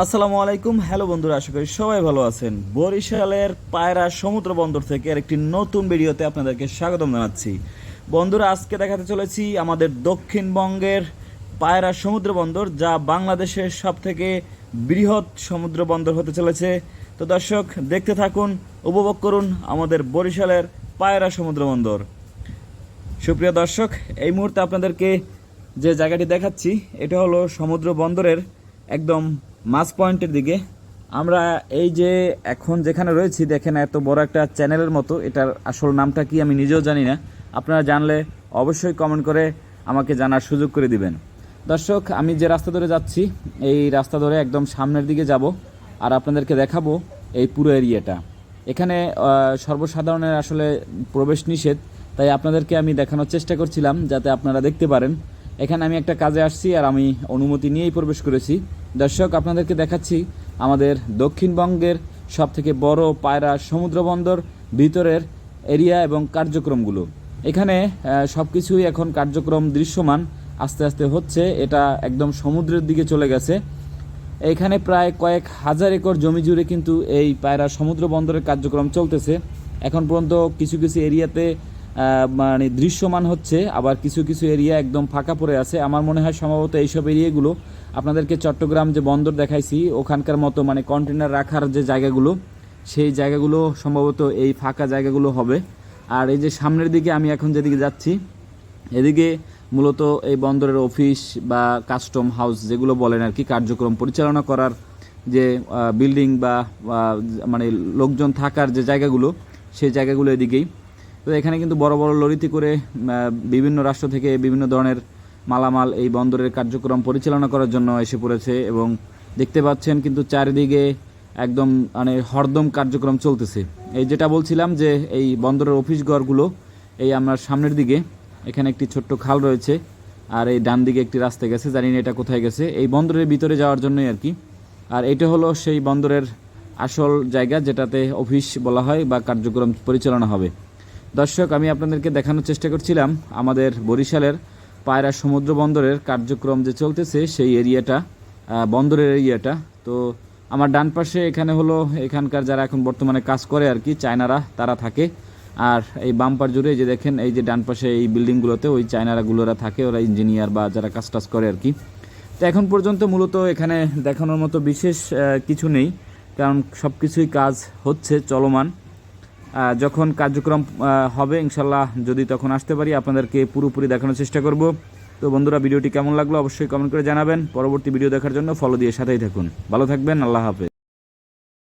আসসালামু আলাইকুম। হ্যালো বন্ধুরা, আশা করি সবাই ভালো আছেন। বরিশালের পায়রা সমুদ্র বন্দর থেকে একটি নতুন ভিডিওতে আপনাদেরকে স্বাগতম জানাচ্ছি। বন্ধুরা, আজকে দেখাতে চলেছি আমাদের দক্ষিণবঙ্গের পায়রা সমুদ্র বন্দর, যা বাংলাদেশের সব থেকে বৃহৎ সমুদ্র বন্দর হতে চলেছে। তো দর্শক, দেখতে থাকুন, উপভোগ করুন আমাদের বরিশালের পায়রা সমুদ্র বন্দর। সুপ্রিয় দর্শক, এই মুহূর্তে আপনাদেরকে যে জায়গাটি দেখাচ্ছি, এটা হলো সমুদ্র বন্দরের একদম মাছ পয়েন্টের দিকে। আমরা এই যে এখন যেখানে রয়েছি, দেখেন এত বড় একটা চ্যানেলের মতো। এটার আসল নামটা কি আমি নিজেও জানি না। আপনারা জানলে অবশ্যই কমেন্ট করে আমাকে জানার সুযোগ করে দিবেন। দর্শক, আমি যে রাস্তা ধরে যাচ্ছি, এই রাস্তা ধরে একদম সামনের দিকে যাব আর আপনাদেরকে দেখাবো এই পুরো এরিয়াটা। এখানে সর্বসাধারণের আসলে প্রবেশ নিষেধ, তাই আপনাদেরকে আমি দেখানোর চেষ্টা করছিলাম যাতে আপনারা দেখতে পারেন। এখানে আমি একটা কাজে আসছি আর আমি অনুমতি নিয়েই প্রবেশ করেছি। দর্শক, আপনাদেরকে দেখাচ্ছি আমাদের দক্ষিণবঙ্গের সব থেকে বড় পায়রা সমুদ্র বন্দর, ভিতরের এরিয়া এবং কার্যক্রমগুলো। এখানে সব কিছুই এখন কার্যক্রম দৃশ্যমান, আস্তে আস্তে হচ্ছে, এটা একদম সমুদ্রের দিকে চলে গেছে। এখানে প্রায় কয়েক হাজার একর জমি জুড়ে কিন্তু এই পায়রা সমুদ্র বন্দরের কার্যক্রম চলতেছে। এখন পর্যন্ত কিছু কিছু এরিয়াতে মানে দৃশ্যমান হচ্ছে, আবার কিছু কিছু এরিয়া একদম ফাঁকা পড়ে আছে। আমার মনে হয় সম্ভবত এইসব এরিয়াগুলো আপনাদেরকে চট্টগ্রাম যে বন্দর দেখাইছি, ওখানকার মতো মানে কন্টেনার রাখার যে জায়গাগুলো, সেই জায়গাগুলো সম্ভবত এই ফাঁকা জায়গাগুলো হবে। আর এই যে সামনের দিকে আমি এখন যেদিকে যাচ্ছি, এদিকে মূলত এই বন্দরের অফিস বা কাস্টম হাউস যেগুলো বলেন আর কি, কার্যক্রম পরিচালনা করার যে বিল্ডিং বা মানে লোকজন থাকার যে জায়গাগুলো, সেই জায়গাগুলো এদিকেই। তো এখানে কিন্তু বড় বড় লরিতে করে বিভিন্ন রাষ্ট্র থেকে বিভিন্ন ধরনের মালামাল এই বন্দরের কার্যক্রম পরিচালনা করার জন্য এসে পড়েছে এবং দেখতে পাচ্ছেন কিন্তু চারিদিকে একদম মানে হরদম কার্যক্রম চলতেছে। এই যেটা বলছিলাম যে এই বন্দরের অফিস ঘরগুলো এই আমার সামনের দিকে, এখানে একটি ছোট্ট খাল রয়েছে আর এই ডান দিকে একটি রাস্তা গেছে, জানি না এটা কোথায় গেছে। এই বন্দরের ভিতরে যাওয়ার জন্যই আর কি। আর এটা হলো সেই বন্দরের আসল জায়গা যেটাতে অফিস বলা হয় বা কার্যক্রম পরিচালনা হবে। দর্শক, আমি আপনাদেরকে দেখানোর চেষ্টা করছিলাম আমাদের বরিশালের পায়রা সমুদ্র বন্দরের কার্যক্রম যে চলতেছে, সেই এরিয়াটা বন্দরের এরিয়াটা। তো আমার ডান পাশে এখানে হলো এখানকার যারা এখন বর্তমানে কাজ করে আর কি, চায়নারা, তারা থাকে। আর এই বাম্পার জুড়ে যে দেখেন, এই যে ডান পাশে এই বিল্ডিংগুলোতে ওই চায়নারাগুলোরা থাকে, ওরা ইঞ্জিনিয়ার বা যারা কাজ টাজ করে আর কি। তো এখন পর্যন্ত মূলত এখানে দেখানোর মতো বিশেষ কিছু নেই, কারণ সব কিছুই কাজ হচ্ছে চলমান। যখন কার্যক্রম হবে ইনশাল্লাহ যদি তখন আসতে পারি, আপনাদেরকে পুরোপুরি দেখানোর চেষ্টা করব। তো বন্ধুরা, ভিডিওটি কেমন লাগল অবশ্যই কমেন্ট করে জানাবেন। পরবর্তী ভিডিও দেখার জন্য ফলো দিয়ে সাথেই থাকুন। ভালো থাকবেন, আল্লাহ হাফেজ।